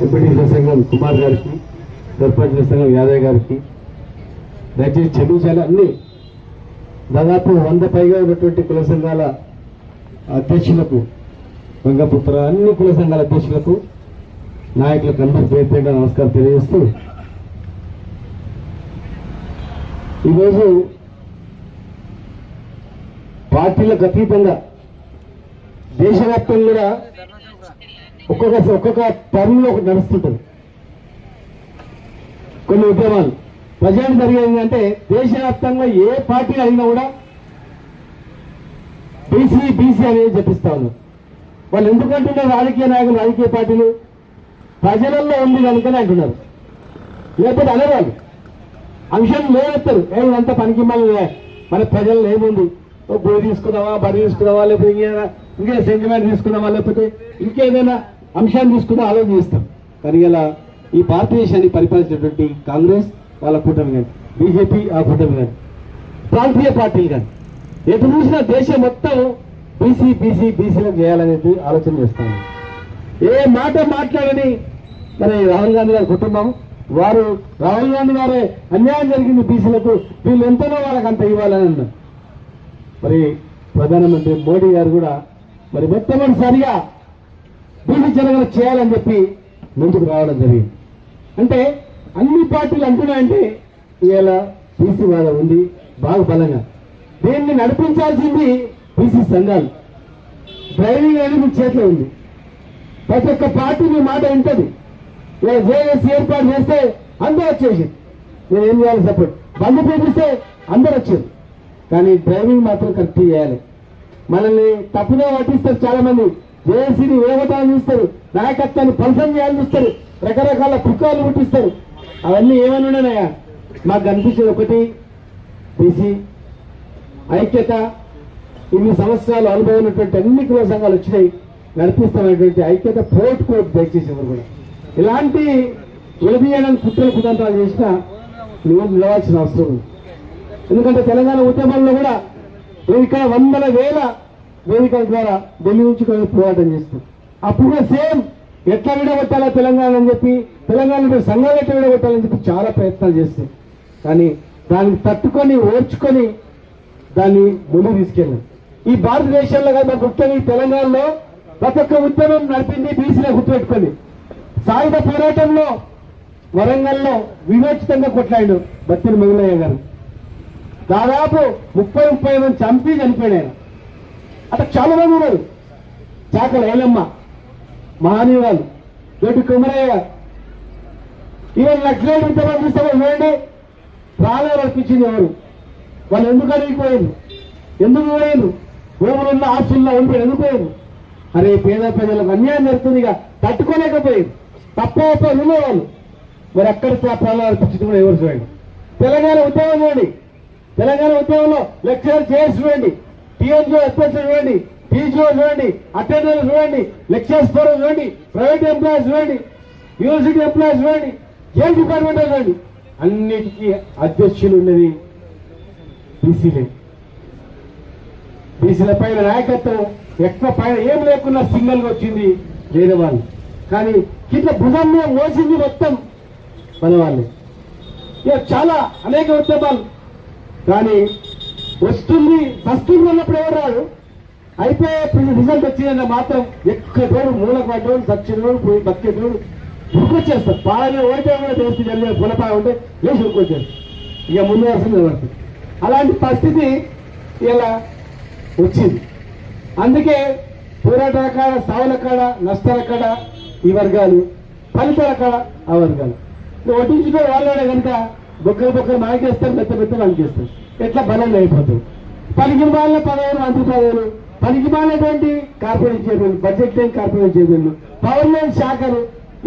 MPTC సంఘం కుమార్ గారికి సర్పంచ్ సంఘం యాదవ్ గారికి దయచేసి క్షమించాలి అన్ని దాదాపు వంద పైగా ఉన్నటువంటి కుల సంఘాల అధ్యక్షులకు గంగపుత్ర అన్ని కుల సంఘాల అధ్యక్షులకు నాయకులకు అందరూ పేరు నమస్కారం తెలియజేస్తూ ఈరోజు పార్టీలకు అతీతంగా దేశవ్యాప్తంగా కూడా ఒక్కొక్క ఒక్కొక్క టర్మ్లో ఒకటి నడుస్తుంటుంది. కొన్ని ఉద్యమాలు. ప్రజెంట్ జరిగేది అంటే దేశవ్యాప్తంగా ఏ పార్టీ అయినా కూడా బీసీ బీసీ అనేది చెప్పిస్తా ఉన్నారు. వాళ్ళు ఎందుకంటున్న రాజకీయ నాయకులు రాజకీయ పార్టీలు? ప్రజలలో ఉంది కనుకనే అంటున్నారు. లేకపోతే అనేవాళ్ళు అంశం లేవెత్తారు ఏమంతా పనికి మళ్ళీ మన ప్రజల్లో ఏముంది? ఓ తీసుకుందామా బడి తీసుకుందామా లేకపోతే ఇంకేదైనా ఇంకే సెంటిమెంట్ తీసుకుందామా లేకపోతే ఇంకేదైనా అంశాన్ని తీసుకుని ఆలోచిస్తాం కానీ ఇలా ఈ భారతదేశాన్ని పరిపాలించినటువంటి కాంగ్రెస్ వాళ్ళ కూటమి కానీ బీజేపీ ఆ కూటమి కానీ ప్రాంతీయ పార్టీలు కానీ ఎటు చూసినా దేశం మొత్తం బీసీ బీసీ బీసీలకు చేయాలనేది ఆలోచన చేస్తాను ఏ మాట మాట్లాడని మరి రాహుల్ గాంధీ గారి కుటుంబం వారు రాహుల్ గాంధీ గారే అన్యాయం జరిగింది బీసీలకు వీళ్ళు ఎంతనో వాళ్ళకి అంత ఇవ్వాలని అన్నారు. మరి ప్రధానమంత్రి మోడీ గారు కూడా మరి మొట్టమొదటిసారిగా భూమి జనగణ చేయాలని చెప్పి ముందుకు రావడం జరిగింది. అంటే అన్ని పార్టీలు అంటున్నాయంటే ఇలా బీసీ వాదం ఉంది బాగా బలంగా. దీన్ని నడిపించాల్సింది బీసీ సంఘాలు. డ్రైవింగ్ అనేది మీ చేతిలో ఉంది. ప్రతి ఒక్క పార్టీ మీ మాట వింటది. ఇలా జేఏసీ ఏర్పాటు చేస్తే అందరూ వచ్చేసి నేను ఏం చేయాలి సపోర్ట్ బండి పెట్టిస్తే అందరూ వచ్చారు. కానీ డ్రైవింగ్ మాత్రం కరెక్ట్ చేయాలి. మనల్ని తప్పుగా పట్టిస్తారు చాలా మంది జేఏసీని వేగటాన్ని చూస్తారు నాయకత్వాన్ని పలసం చేయాలని చూస్తారు రకరకాల పుకాలు పుట్టిస్తారు. అవన్నీ ఏమని ఉన్నాయా మాకు కనిపించేది ఒకటి బీసీ ఐక్యత ఇన్ని సంవత్సరాలు అనుభవం ఉన్నటువంటి అన్ని కుల సంఘాలు వచ్చినాయి నడిపిస్తున్నటువంటి ఐక్యత పోటు కోర్టు దయచేసి ఎవరు కూడా. ఇలాంటి విడదీయడానికి కుట్రలు కుదంతాలు చేసినా నువ్వు నిలవాల్సిన అవసరం ఉంది ఎందుకంటే తెలంగాణ ఉద్యమంలో కూడా ఇక్కడ వందల వేల వేదికల ద్వారా ఢిల్లీ నుంచి కూడా పోరాటం చేస్తాం. అప్పుడు సేమ్ ఎట్లా విడగొట్టాలా తెలంగాణ అని చెప్పి తెలంగాణ సంఘాలు ఎట్లా విడగొట్టాలని చెప్పి చాలా ప్రయత్నాలు చేస్తాం. కానీ దాన్ని తట్టుకొని ఓర్చుకొని దాన్ని ముందు తీసుకెళ్ళాం. ఈ భారతదేశంలో కదా ముఖ్యంగా ఈ తెలంగాణలో ప్రతి ఒక్క ఉద్యమం నడిపింది బీసీలో గుర్తుపెట్టుకొని. సాయుధ పోరాటంలో వరంగల్లో వివేచితంగా కొట్లాడు బత్తిని మొదలయ్య గారు. దాదాపు ముప్పై ముప్పై మంది చంపి చనిపోయాడు ఆయన అట్లా చాలా మంది ఉన్నారు. చాకల ఏలమ్మ మహానీయురాలు రెడ్డి కుమరయ్య గారు. ఈవెన్ లక్ష్మీ ఉద్యమం చూస్తే చూడండి ప్రాణాలు అనిపించింది ఎవరు? వాళ్ళు ఎందుకు అడిగిపోయారు ఎందుకు పోయారు భూములున్న ఆస్తుల్లో ఉండి ఎందుకు పోయారు అరే పేద ప్రజలకు అన్యాయం జరుగుతుంది ఇక. తట్టుకోలేకపోయారు తప్ప వాళ్ళు. మరి అక్కడ ప్రాణాలు అర్పించింది కూడా ఎవరు చూడండి. తెలంగాణ ఉద్యమం చూడండి. తెలంగాణ ఉద్యమంలో లెక్చరర్ చేసి చూడండి. టీఎన్జీఓ ఎస్పెన్షన్ చూడండి టీజీఓ చూడండి అటెండర్ చూడండి లెక్చర్స్ ఫోరం చూడండి ప్రైవేట్ ఎంప్లాయీస్ చూడండి యూనివర్సిటీ ఎంప్లాయీస్ చూడండి ఏ డిపార్ట్మెంట్ చూడండి. అన్నిటికీ అధ్యక్షులు ఉన్నది బీసీలే బీసీల పైన నాయకత్వం ఎక్కువ పైన ఏం లేకున్నా సింగల్గా వచ్చింది వేరే వాళ్ళు. కానీ కింద భుజం మోసింది మొత్తం మనవాళ్ళు ఇక చాలా అనేక ఉద్యమాలు. కానీ వస్తుంది వస్తుంది అన్నప్పుడు ఎవరు రాడు అయిపోయే రిజల్ట్ వచ్చిందన్న మాత్రం ఎక్కడోడు మూలకు పడ్డోడు సచ్చినోడు పోయి బతికేటోడు ఉరుకొచ్చేస్తారు. పాలనే ఓడిపోయి కూడా తెలిసి జరిగిన గుణపాయ ఉంటే లేచి ఉరుకొచ్చేస్తారు. ఇక ముందు వస్తుంది పడుతుంది అలాంటి పరిస్థితి ఇలా వచ్చింది. అందుకే పోరాటాల కాడ సావుల కాడ నష్టాల కాడ ఈ వర్గాలు ఫలితాల కాడ ఆ వర్గాలు. నువ్వు వడ్డించుకో వాళ్ళే కనుక బొక్కలు బొక్కలు మనకేస్తారు మెత్త మెత్త మనకేస్తారు ఎట్లా బలంగా అయిపోతుంది పనికి మాలిన పదవులు మంత్రి పదవులు. పనికి మాలినటువంటి కార్పొరేట్ చైర్మన్ బడ్జెట్ లేని కార్పొరేట్ చైర్మన్ పవర్ లేని శాఖలు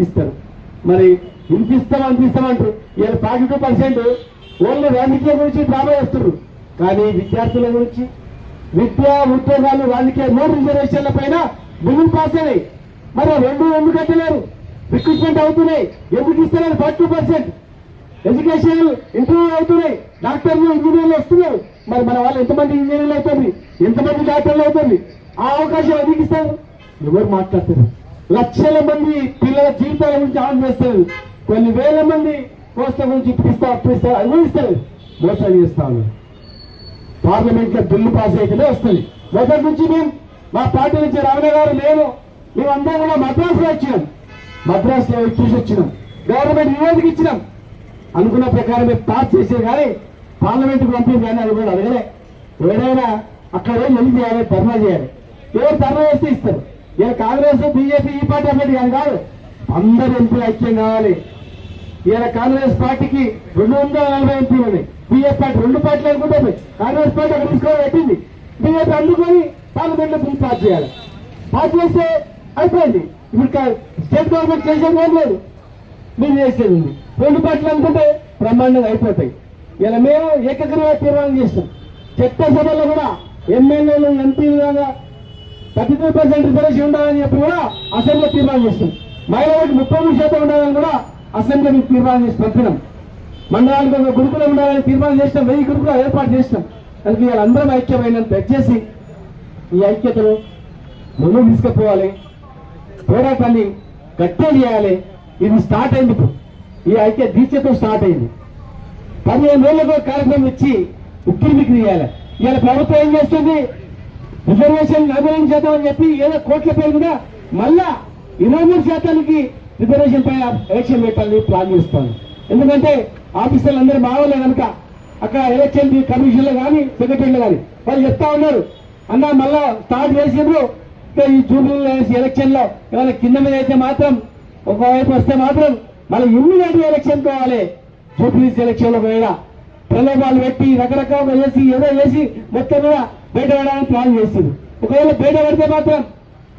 ఇస్తారు. మరి ఇంత ఇస్తాం అంత ఇస్తామంటారు ఇలా ఫార్టీ టూ పర్సెంట్ ఓన్లీ రాజకీయం గురించి డ్రామా చేస్తున్నారు. కానీ విద్యార్థుల గురించి విద్యా ఉద్యోగాలు రాజకీయ మూడు రిజర్వేషన్ల పైన బిల్లులు పాస్ అయినాయి. మరి రెండు ఎందుకు కట్టలేరు? రిక్రూట్మెంట్ అవుతున్నాయి. ఎందుకు ఇస్తున్నారు ఫార్టీ పర్సెంట్ ఎడ్యుకేషన్ ఇంప్రూవ్ అవుతున్నాయి. డాక్టర్లు ఇంజనీర్లు వస్తున్నారు మరి మన వాళ్ళు ఎంతమంది ఇంజనీర్లు అవుతుంది? ఎంతమంది డాక్టర్లు అవుతుంది? ఆ అవకాశం ఎందుకు ఇస్తారు? ఎవరు మాట్లాడతారు? లక్షల మంది పిల్లల జీవితాల గురించి ఆన్ చేస్తారు. కొన్ని వేల మంది కోస్త గురించి ఇప్పిస్తా అప్పిస్తా అది ఇస్తారు మోసం చేస్తాను పార్లమెంట్లో బిల్లు పాస్ అయితేనే వస్తుంది. మొదటి నుంచి మేము మా పార్టీ నుంచి రమణ గారు నేను మేమందరం కూడా మద్రాసులో వచ్చినాం మద్రాసులో చూసి వచ్చినాం. గవర్నమెంట్ నివేదిక ఇచ్చినాం. అనుకున్న ప్రకారమే పాస్ చేశారు కానీ పార్లమెంట్ పంపింది కానీ అది కూడా అడగలే. ఎవరైనా అక్కడ పోయి చేయాలి? ధర్నా చేయాలి. ఎవరు ధర్నా చేస్తే ఇస్తారు. ఇలా కాంగ్రెస్ బీజేపీ ఈ పార్టీ అన్నట్టు కానీ కాదు. అందరు ఎంపీలు ఐక్యం కావాలి. ఇలా కాంగ్రెస్ పార్టీకి రెండు వందల నలభై ఎంపీలు ఉన్నాయి. బీజేపీ పార్టీ రెండు పార్టీలు అనుకుంటే కాంగ్రెస్ పార్టీ అక్కడ తీసుకోవాలి పెట్టింది. బీజేపీ అందుకొని పార్లమెంట్లో బిల్ పాస్ చేయాలి. పాస్ చేస్తే అయిపోయింది. ఇప్పుడు స్టేట్ గవర్నమెంట్ చేసేది లేదు. మీరు చేసేది ఉంది. రెండు పార్టీలు అనుకుంటే బ్రహ్మాండంగా అయిపోతాయి. ఇలా మేము ఏకగ్రీవ తీర్మానం చేస్తాం. చట్టసభలో కూడా ఎమ్మెల్యేలు ఎంపీలు లాగా థర్టీ త్రీ పర్సెంట్ రిజర్వేషన్ ఉండాలని చెప్పి కూడా అసెంబ్లీ తీర్మానం చేస్తాం. మహిళలకు ముప్పై మూడు శాతం ఉండాలని కూడా అసెంబ్లీ తీర్మానం చేసి పంపినాం. మండలానికి ఒక గురుకులం ఉండాలని తీర్మానం చేసినాం. వెయ్యి గురుకులు ఏర్పాటు చేసినాం. అందుకే వీళ్ళందరం ఐక్యమైనంత దయచేసి ఈ ఐక్యతను ముందుకు తీసుకుపోవాలి. పోరాటాన్ని గట్టే చేయాలి. ఇది స్టార్ట్ అయింది ఇప్పుడు. ఈ ఐక్య దీక్షతో స్టార్ట్ అయింది. పదిహేను రోజులకు కార్యక్రమం ఇచ్చి ఉక్కిరి బిక్కిరి చేయాలి. ఇవాళ ప్రభుత్వం ఏం చేస్తుంది? రిజర్వేషన్ అభివృద్ధి చేద్దామని శాతం అని చెప్పి ఏదో కోట్ల పేరు కూడా మళ్ళా ఇరవై మూడు శాతానికి రిజర్వేషన్ పైన ఎలక్షన్ పెట్టాలని ప్లాన్ చేస్తాను ఎందుకంటే ఆఫీసర్లు అందరూ బాగోలే కనుక అక్కడ ఎలక్షన్ కమిషన్లో కానీ సెక్రటరీలో కానీ వాళ్ళు చెప్తా ఉన్నారు. అన్న మళ్ళా స్టార్ట్ చేసినప్పుడు ఈ జూబ్లీ ఎలక్షన్లో ఏమైనా కింద మీద అయితే మాత్రం ఒకవైపు వస్తే మాత్రం మళ్ళీ ఇమ్మీడియట్ ఎలక్షన్ కావాలి. జూబ్లీస్ ఎలక్షన్లో పోయినా ప్రలోభాలు పెట్టి రకరకాలుగా వేసి ఏదో వేసి మొత్తం కూడా బయట పడడానికి ప్లాన్ చేస్తుంది. ఒకవేళ బయట పడితే మాత్రం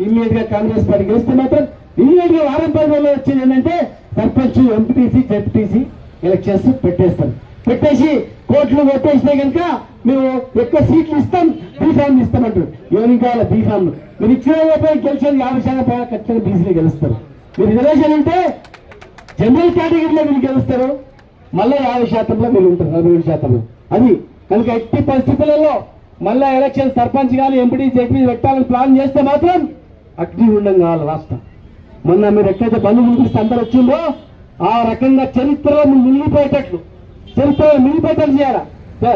ఇమ్మీడియట్గా కాంగ్రెస్ పార్టీ గెలిస్తే మాత్రం ఇమ్మీడియట్గా వారం పది రోజులు వచ్చేది ఏంటంటే సర్పంచ్ ఎంపీటీసీ జెడ్పీటీసీ ఎలక్షన్స్ పెట్టేస్తాం పెట్టేసి కోట్లు కొట్టేసినా కనుక మేము ఎక్కువ సీట్లు ఇస్తాం బీఫామ్ ఇస్తామంటారు ఎవరికి కావాలి బీఫామ్ మీరు ఇచ్చిన పోయి గెలిచేది యాభై శాతం ఖచ్చితంగా బీసీలు గెలుస్తారు. మీరు రిజర్వేషన్ ఉంటే జనరల్ కేటగిరీలో మీరు గెలుస్తారు మళ్ళీ యాభై శాతంలో మీరు ఉంటారు నలభై ఏడు శాతంలో. అది కనుక ఎట్టి పరిస్థితులలో మళ్ళీ ఎలక్షన్ సర్పంచ్ కానీ ఎంపీ జడ్పీ పెట్టాలని ప్లాన్ చేస్తే మాత్రం అగ్ని ఉండం కావాలి రాష్ట్రం. మొన్న మీరు ఎక్కడైతే బంధు ముందు అందరు వచ్చిందో ఆ రకంగా చరిత్రలో మీరు మిగిలిపోయేటట్లు. చరిత్రలో మిగిలిపోయేటట్లు చేయాలా?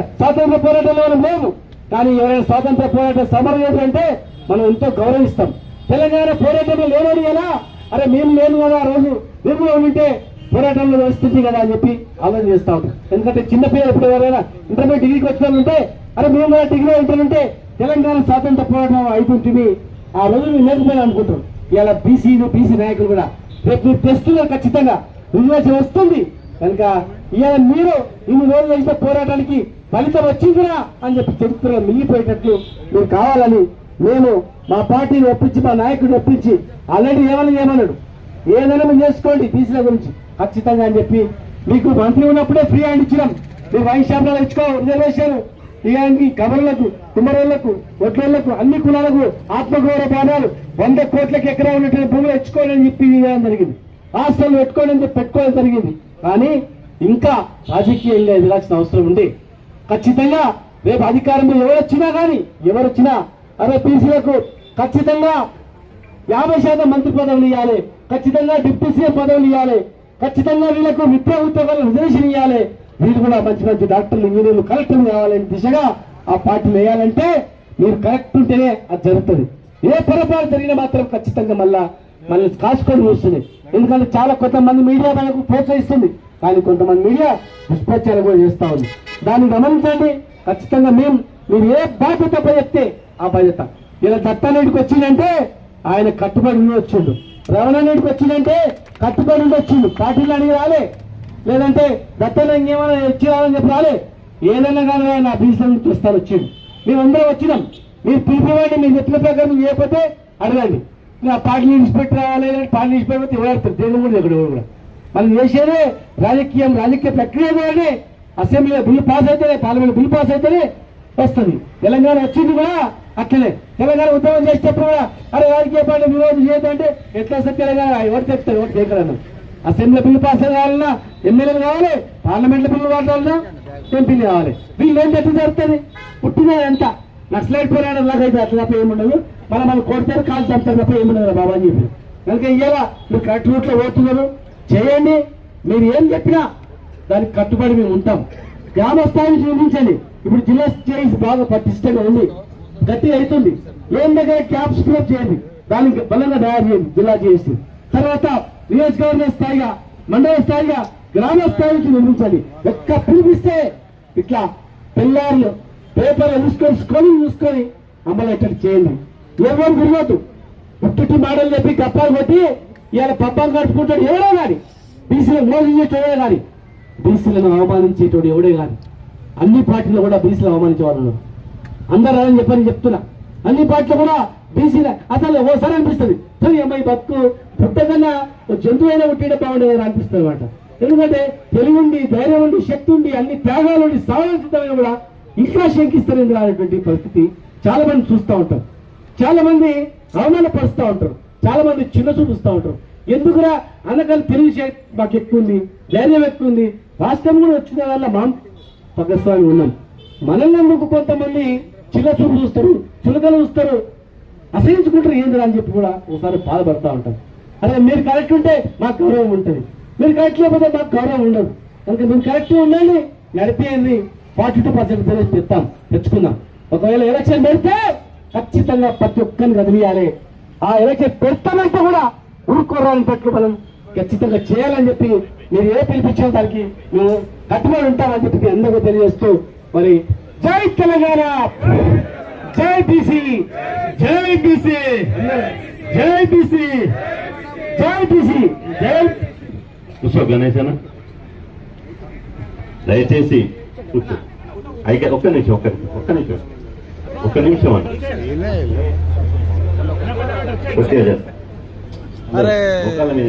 స్వాతంత్ర పోరాటంలో మనం లేము. కానీ ఎవరైనా స్వాతంత్ర పోరాట సమరం మనం ఎంతో గౌరవిస్తాం. తెలంగాణ పోరాటంలో లేనని ఎలా? అరే మేము లేదు కదా ఆ రోజు. మేము కూడా ఉంటే పోరాటంలో వస్తుంది కదా అని చెప్పి ఆలోచన చేస్తా ఉంటాం. ఎందుకంటే చిన్న పిల్లలు ఇప్పుడు ఎవరైనా ఇంటర్మీడియట్ డిగ్రీకి వచ్చిన ఉంటే అరే మేము కూడా డిగ్రీ ఉంటుంటే తెలంగాణ స్వాతంత్ర పోరాటం అయిపోతుంది. ఆ రోజు మేము లేకపోయినా అనుకుంటాం. ఇలా బీసీలు బీసీ నాయకులు కూడా రేపు మీరు టెస్టులో ఖచ్చితంగా రిజర్వేషన్ వస్తుంది. కనుక ఇవాళ మీరు ఇన్ని రోజులు చేసిన పోరాటానికి ఫలితం వచ్చిందిరా అని చెప్పి చరిత్రలో మిగిలిపోయేటట్లు మీరు కావాలని నేను మా పార్టీని ఒప్పించి మా నాయకుడిని ఒప్పించి ఆల్రెడీ ఏమని ఏమన్నాడు ఏదైనా మీరు చేసుకోండి బీసీల గురించి. ఖచ్చితంగా అని చెప్పి మీకు మంత్రి ఉన్నప్పుడే ఫ్రీ హ్యాండ్ ఇచ్చినాం. మీరు వైన్ షాప్లో ఇచ్చుకో రిజర్వేషన్ ఇలాంటి కబర్లకు కుమరులకు ఒడ్లకు అన్ని కులాలకు ఆత్మగౌరవ బాణాలు వంద కోట్లకి ఎకరా ఉన్నటువంటి భూములు తెచ్చుకోవాలని చెప్పి ఇవ్వడం జరిగింది. హాస్టల్ పెట్టుకోవడం పెట్టుకోవడం జరిగింది. కానీ ఇంకా రాజకీయంగా ఎదగాల్సిన అవసరం ఉంది. ఖచ్చితంగా రేపు అధికారంలో ఎవరు వచ్చినా కానీ ఎవరు వచ్చినా అరే బీసీలకు ఖచ్చితంగా యాభై శాతం మంత్రి పదవులు ఇవ్వాలి. ఖచ్చితంగా డిప్యూటీ సీఎం పదవులు ఇవ్వాలి. ఖచ్చితంగా వీళ్ళకు విద్యా ఉద్యోగాలు రిజర్వేషన్ ఇవ్వాలి. వీళ్ళు కూడా మంచి మంచి డాక్టర్లు ఇంజనీర్లు కలెక్టర్లు కావాలనే దిశగా ఆ పార్టీలు వేయాలంటే మీరు కరెక్ట్ ఉంటేనే అది జరుగుతుంది. ఏ పొరపాటు జరిగినా మాత్రం ఖచ్చితంగా మళ్ళా మళ్ళీ కాసుకొని వస్తుంది ఎందుకంటే చాలా కొంతమంది మీడియా మనకు ప్రోత్సహిస్తుంది. కానీ కొంతమంది మీడియా దుష్ప్రచారం కూడా చేస్తా ఉంది. దాన్ని గమనించండి. ఖచ్చితంగా మేము మీరు ఏ బాధ్యత చెప్తే ఆ బాధ్యత. ఇలా దత్తారెడ్డికి వచ్చిందంటే ఆయన కట్టుబడి ఉండి వచ్చిండు. రమణారెడ్డికి వచ్చిందంటే కట్టుబడి ఉండి వచ్చిండు. పార్టీలు అడిగి రాలే. లేదంటే దత్తన ఏమైనా వచ్చి రావాలని చెప్పి రాలే. ఏదైనా కానీ ఆయన అభివృద్ధి చూస్తారు వచ్చిండు. మేమందరం వచ్చినాం. మీరు పిలిపివ్వండి మీరు చెప్పిన ప్రకారం చేయకపోతే అడగండి. ఆ పార్టీ ఇన్స్పెక్టర్ రావాలి పాటలు పార్టీ ఇన్స్పెక్టర్ ఎవరు దేవుడు కూడా ఎక్కడ కూడా. మనం చేసేదే రాజకీయం రాజకీయ ప్రక్రియ ద్వారానే అసెంబ్లీలో బిల్లు పాస్ అయితేనే పార్లమెంట్ బిల్లు పాస్ అయితేనే వస్తుంది. తెలంగాణ వచ్చింది కూడా అట్లనే. తెలంగాణ ఉద్యమం చేసేటప్పుడు కూడా అరే రాజకీయ పార్టీ విరోధం చేయదంటే ఎట్లా వస్తుంది తెలంగాణ? ఎవరు చెప్తారు? ఎవరు చేయగలను అసెంబ్లీ బిల్లు పాస్ కావాలన్నా ఎమ్మెల్యేలు కావాలి? పార్లమెంట్ బిల్లు వాడాలన్నా ఎంపీలు కావాలి? వీళ్ళు ఏం ఎట్లా జరుగుతుంది? పుట్టినది ఎంత? నక్సలైట్ పోరాటం లాగైతే అయితే అట్లా తప్ప ఏముండదు. మనం మనం కొడతారు కాలు చంపుతారు తప్ప ఏముండదు బాబా అని చెప్పి. కనుక ఇవాళ మీరు కరెక్ట్ రూట్లో పోతున్నారు. చేయండి. మీరు ఏం చెప్పినా దానికి కట్టుబడి మేము ఉంటాం. గ్రామ స్థాయి ఇప్పుడు జిల్లా చేసి బాగా పటిష్టంగా ఉంది. గట్టి అవుతుంది. ఏం దగ్గర క్యాప్ స్క్రోప్ చేయండి. దానికి బలంగా తయారు చేయండి. జిల్లా జీఎస్టీ తర్వాత నియోజకవర్గ స్థాయిగా మండల స్థాయిగా గ్రామ స్థాయి నుంచి నిర్మించండి. ఒక్క పిలిపిస్తే ఇట్లా తెల్లారులు పేపర్ చూసుకొని స్కూలింగ్ చూసుకొని అమలయ్యేటట్టు చేయండి. ఎవరు గురవద్దు పుట్టుటి మాటలు చెప్పి కప్పాలు కొట్టి ఇవాళ పబ్బం కట్టుకుంటాడు ఎవడో కానీ బీసీలను మోసించేటోడే కానీ బీసీలను అవమానించేటోడు ఎవడే కానీ అన్ని పార్టీలు కూడా బీసీలు అవమానించేవాళ్ళు అందరూ అని చెప్పని చెప్తున్నా. అన్ని పార్టీలు కూడా బీసీల. అసలు ఓసారి అనిపిస్తుంది. సరే అమ్మాయి బతుకు పుట్టకన్నా ఓ జంతువు అయినా పుట్టిన బాగుండేది అని అనిపిస్తుంది అనమాట ఎందుకంటే తెలివి ఉండి ధైర్యం ఉండి శక్తి ఉండి అన్ని త్యాగాలు ఉండి సావడం కూడా ఇంకా శంకిస్తారు అనేటువంటి పరిస్థితి చాలా మంది చూస్తూ ఉంటాం చాలా మంది అవమానపరుస్తూ ఉంటారు. చాలా మంది చిన్న చూపిస్తూ ఉంటారు. ఎందుకురా అన్నకాలు తెలివి మాకు ఎక్కువ ఉంది ధైర్యం ఎక్కువ ఉంది రాష్ట్రం కూడా వచ్చిన వల్ల మా పగస్వామి ఉన్నాం. మనల్ని ఎందుకు కొంతమంది చిన్న చూపు చూస్తారు చులకలు చూస్తారు. అసహించుకుంటారు ఏంది అని చెప్పి కూడా ఒకసారి బాధపడతా ఉంటాం అదే మీరు కరెక్ట్ ఉంటే మాకు గౌరవం ఉంటుంది. మీరు కరెక్ట్ లేకపోతే మాకు గౌరవం ఉండదు. కనుక మేము కరెక్ట్ ఉండండి నడిపేయండి. ఫార్టీ టూ పర్సెంట్ తెస్తాం తెచ్చుకుందాం. ఒకవేళ ఎలక్షన్ పెడితే ఖచ్చితంగా ప్రతి ఒక్కరిని కదిలియాలి ఆ ఎలక్షన్ పెడతామంటే కూడా ఊరుకోరాలని పట్ల మనం ఖచ్చితంగా చేయాలని చెప్పి మీరు ఏ పిలిపించిన దానికి? మేము కట్టుబడి ఉంటామని చెప్పి అందరికీ తెలియజేస్తూ మరి జై తెలంగాణ. జై బీసీ. జై బీసీ. జై బీసీ. జై బీసీ. జై. కూర్చో గణేశన దయచేసి కూర్చో. అయితే ఒక్క నిమిషం ఒక్క నిమిషం ఒక్క నిమిషం. ఒక్క నిమిషం అండి. చేస్తా అరే. ఒక్కళ్ళ మీద